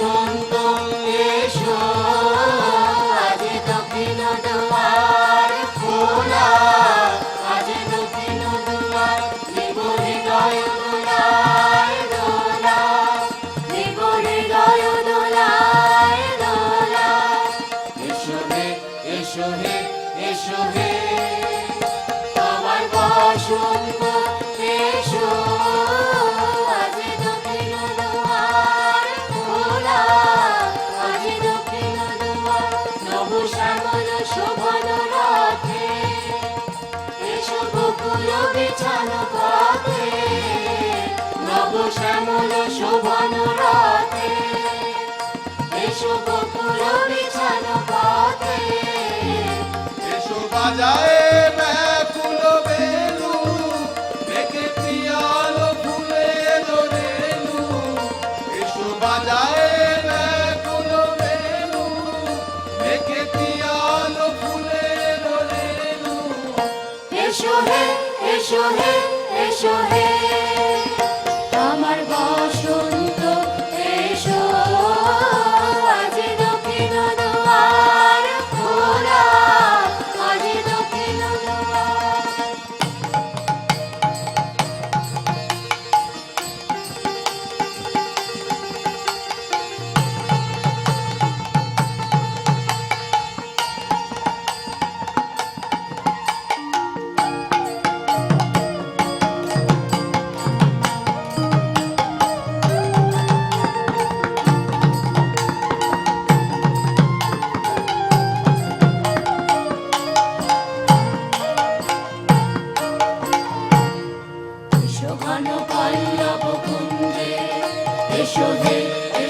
বসন্ত এসো আজ দক্ষিণ দুয়ার খোলা আজ দক্ষিণ দুয়ার দিব হৃদয় দোলায় দোলা দিব হৃদয় দোলায় দোলা এসো হে এসো হে এসো হে আমার বসন্ত শোভন রথে এসো বকুল বিছানো পথে। এসো বাজায়ে ব্যাকুল বেলু দেখে পিয়ালো ফুলের রেণু এসো বাজায়ে ব্যাকুল বেলু দেখে পিয়ালো ফুলের রেণু এসো হে এসো হে এসো হে।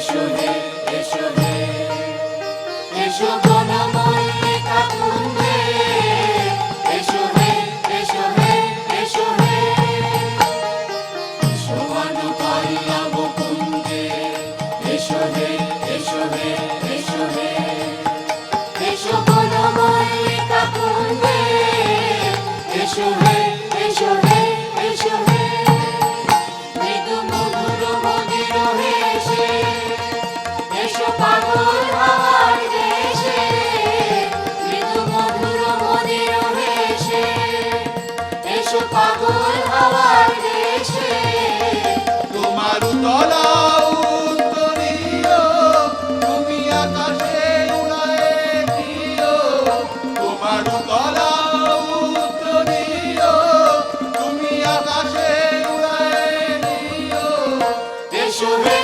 এসো হে এসো হে এসো chover.